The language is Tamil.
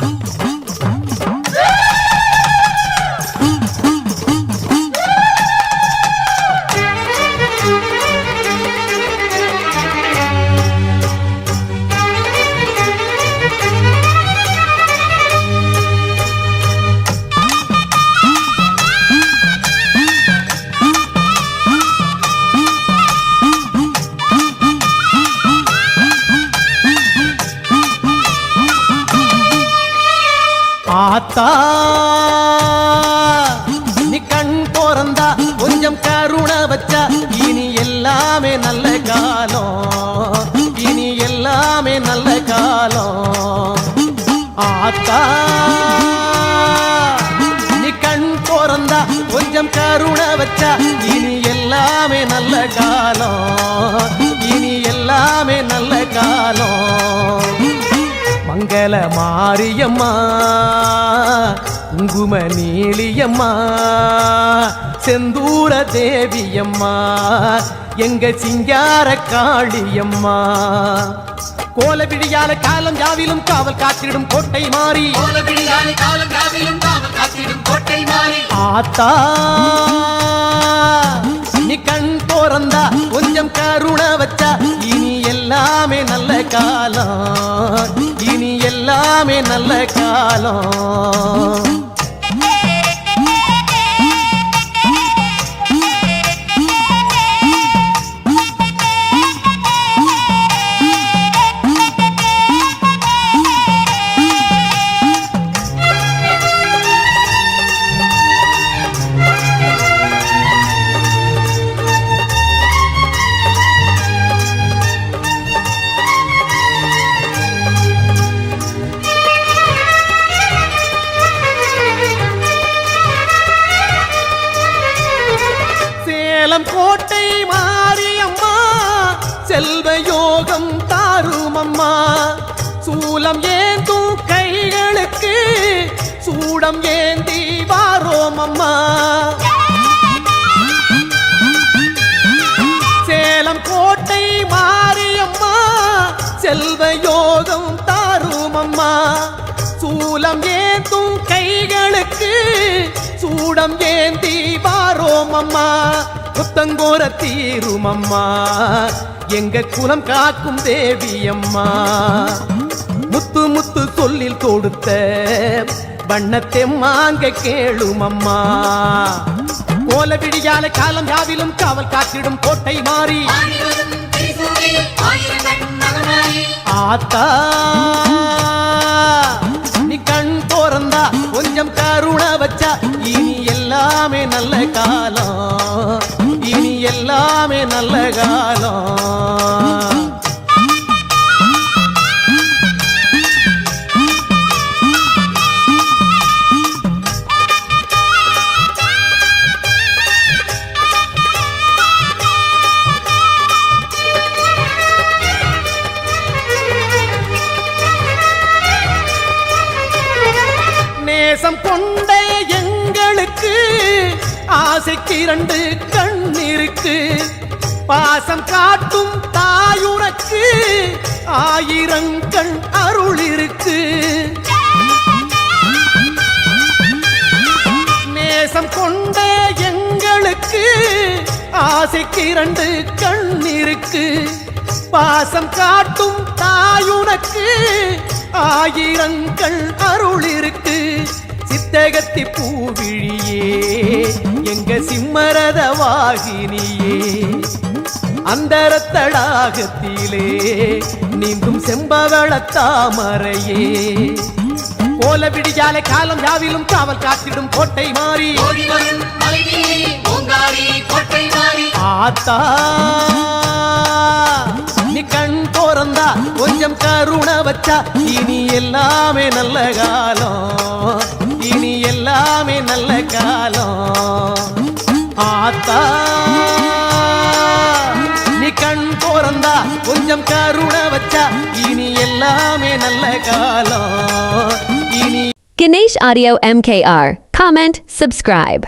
Cruz. ஆத்தா. நீ கண் பிறந்தா கொஞ்சம் கருணை வச்சா இனி எல்லாமே நல்ல காலம். இனி எல்லாமே நல்ல காலம். ஆத்தா. நீ கண் பிறந்தா கொஞ்சம் கருணை வச்சா இனி எல்லாமே நல்ல காலம். மங்கள மாரியம்மா குங்கும நீலியம்மா செந்தூர தேவியம்மா எங்க சிங்கார காளியம்மா. கோல விழியால காலம் யாவிலும் காவல் காத்திடும் கோட்டை மாறி. கோலவிழியாலே காலம் காவிலும் காவல் காத்திடும் கோட்டை மாறி. ஆத்தா நல்ல காலம். சேலம் கோட்டை மாரியம்மா செல்வ யோகம் தாரும் அம்மா. சூலம் ஏந்தும் கைகளுக்கு? சூடம் ஏந்தி வாரோம் அம்மா. சேலம் கோட்டை மாரியம்மா செல்வ யோகம் தாரும் அம்மா. சூலம் ஏந்தும் கைகளுக்கு? சூடம் ஏந்தி வாரோம் அம்மா புத்தங்கோர தீரும் அம்மா எங்க குலம் காக்கும் தேவி அம்மா முத்து முத்து சொல்லில் கொடுத்த வண்ணத்தை மாங்க கேளும் அம்மா கோல விடியால காலம் யாவிலும் காவல் காத்திடும் கோட்டை மாறி. ஆத்தா நீ கண் தோறந்தா கொஞ்சம் கருணை வச்சா இனி எல்லாமே நல்ல காலம். எல்லாமே நல்ல காலம். நேசம் கொண்ட எங்களுக்கு ஆசைக்கு இரண்டு கண் இருக்கு பாசம் காட்டும் தாயுனக்கு ஆயிரம் கண் அருள் இருக்கு நேசம் கொண்ட எங்களுக்கு ஆசைக்கு இரண்டு கண் இருக்கு பாசம் காட்டும் தாயுனக்கு ஆயிரங்கள் அருள் இருக்கு சித்தகத்தி பூவிழியே எங்க சிம்மரத வாகினியே அந்தரத்தடாகத்திலே நீந்தும் செம்பவள தாமரையே. கோல விடியாலே காலம் யாவிலும் காவல் காத்திடும் கோட்டை மாறி. ஆத்தா நீ கண் போறந்தா கொஞ்சம் கருண வச்சா இனி எல்லாமே நல்ல காலம். நல்ல காலம் ஆத்தா நீ கண் போறந்தா கொஞ்சம் கருணை வச்சா இனி எல்லாமே நல்ல காலம் இனி Ganesh Audio MKR. Comment, subscribe.